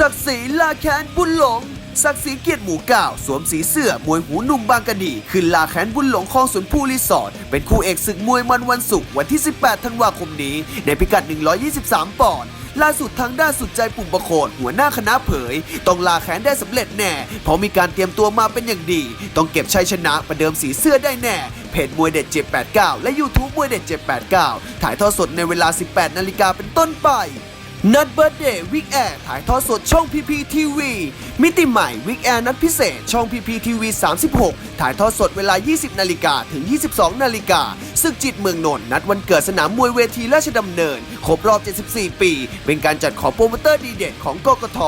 ศักดิ์ศรีลาแคนบุญหลงศักดิ์ศรีเกียรติหมูเก้าสวมสีเสื้อมวยหูหนุ่มบางกะดีขึ้นลาแคนบุญหลงคลองสวนผู้รีสอร์ทเป็นคู่เอกศึกมวยมันวันศุกร์วันที่ 18 ธันวาคมนี้ ในพิกัด 123 ปอนด์ล่าสุดทางด้านสุดใจปุ่มประโคนหัวหน้าคณะเผย ต้องลาแขนได้สำเร็จแน่ เพราะมีการเตรียมตัวมาเป็นอย่างดี ต้องเก็บชัยชนะประเดิมสีเสื้อได้แน่ เพจมวยเด็ด 789 และ YouTube มวยเด็ด 789 ถ่ายทอดสดในเวลา 18 นาฬิกาเป็นต้นไป นัดเบิร์ดเดย์วิกแอร์ถ่ายทอดสดช่องพีพีทีวีมิติใหม่วิกแอร์นัดพิเศษช่องพีพีทีวี36 ถ่ายทอดสดเวลา 20 นาฬิกาถึง 22 นาฬิกา ศึกจิตเมืองนนท์นัดวันเกิดสนามมวยเวทีราชดำเนิน ครบรอบ 74 ปี เป็นการจัดของโปรโมเตอร์ดีเด่นของกกท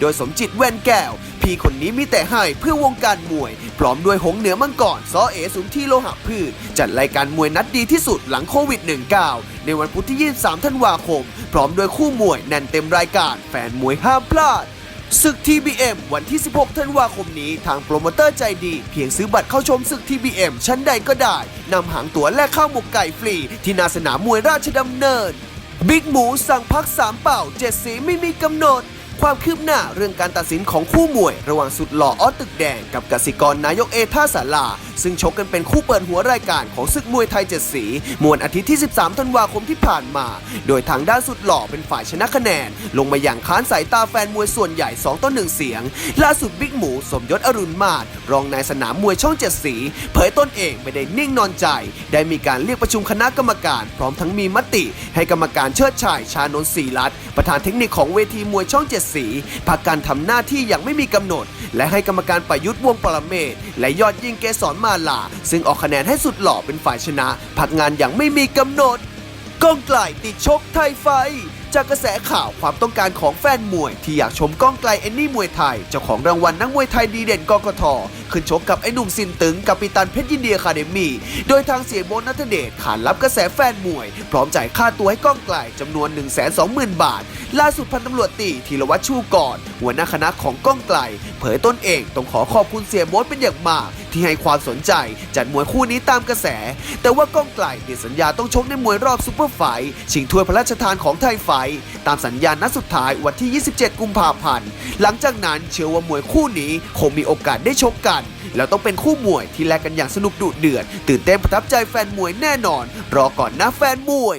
โดยสมจิตแว่นแก้ว พี่คนนี้มีแต่ให้เพื่อวงการมวย พร้อมด้วยหงเหนือมังกรซอเอสุนที่โลหะพืช จัดรายการมวยนัดดีที่สุดหลังโควิด -19 ในวันพุธที่ 23 ธันวาคม พร้อมด้วยคู่มวยแน่นเต็มรายการแฟนมวยห้ามพลาด ศึก TBM วันที่ 16 ธันวาคมนี้ ทางโปรโมเตอร์ใจดี เพียงซื้อบัตรเข้าชมศึก TBM ชั้นใดก็ได้ นำหางตั๋วและข้าวหมกไก่ฟรี ที่นาสนามมวยราชดำเนิน บิ๊กหมูสั่งพักสามเป่าเจ็ดสีไม่มีกำหนด ความคืบหน้าเรื่องการตัดสินของคู่มวย ระหว่างสุดหล่อออสตึกแดง กับกสิกรนายกเอท่าสารา ซึ่งชกกันเป็นคู่เปิดหัวรายการของศึกมวยไทยเจ็ดสีมวลอาทิตย์ที่ 13 ธันวาคมที่ผ่านมา โดยทางด้านสุดหล่อเป็นฝ่ายชนะคะแนน ลงมาอย่างค้านสายตาแฟนมวยส่วนใหญ่ 2ต่อ1เสียง ล่าสุดบิ๊กหมู สมยศอรุณมาศรองนายสนามมวยช่องเจ็ดสี เผยตนเองไม่ได้นิ่งนอนใจ ได้มีการเรียกประชุมคณะกรรมการ พร้อมทั้งมีมติ ให้กรรมการเชิดชัยชานนท์ศรีรัตน์ประธานเทคนิคของเวทีมวยช่องเจ็ดสีพักการทำหน้าที่อย่างไม่มีกำหนด และให้กรรมการประยุทธ์วงปรเมศและยอดยิ่งเกษรมาลา ซึ่งออกคะแนนให้สุดหล่อเป็นฝ่ายชนะ พักงานอย่างไม่มีกำหนดก้องไกลติดชกไทยไฟ จากกระแสข่าวความต้องการของแฟนมวย ที่อยากชมก้องไกลเอนนี่มวยไทย เจ้าของรางวัลนักมวยไทยดีเด่นกกทขึ้นชกกับไอ้หนุ่มซินตึงกับปิตันเพชรยินเดีอะคาเดมี่โดยทางเสียโบนัทเดชขานรับกระแสแฟนมวย พร้อมจ่ายค่าตัวให้ก้องไกลจำนวน 1 2 0 0 0 0 บาท ล่าสุดพันตำรวจตีธีรวัตรชูก่อน หัวหน้าคณะของก้องไกล เผยตนเองต้องขอขอบคุณเสียโบนเป็นอย่างมาก ที่ให้ความสนใจ จัดมวยคู่นี้ตามกระแส แต่ว่าก้องไกลติดสัญญาต้องชกในมวยรอบซูเปอร์ไฟชิงถ้วยพระราชทานของไทยไฟ ตามสัญญาณนัดสุดท้ายวันที่ 27 กุมภาพันธ์ หลังจากนั้นเชื่อว่ามวยคู่นี้คงมีโอกาสได้ชกกัน แล้วต้องเป็นคู่มวยที่แลกกันอย่างสนุกดุเดือดตื่นเต้นประทับใจแฟนมวยแน่นอน รอก่อนนะแฟนมวย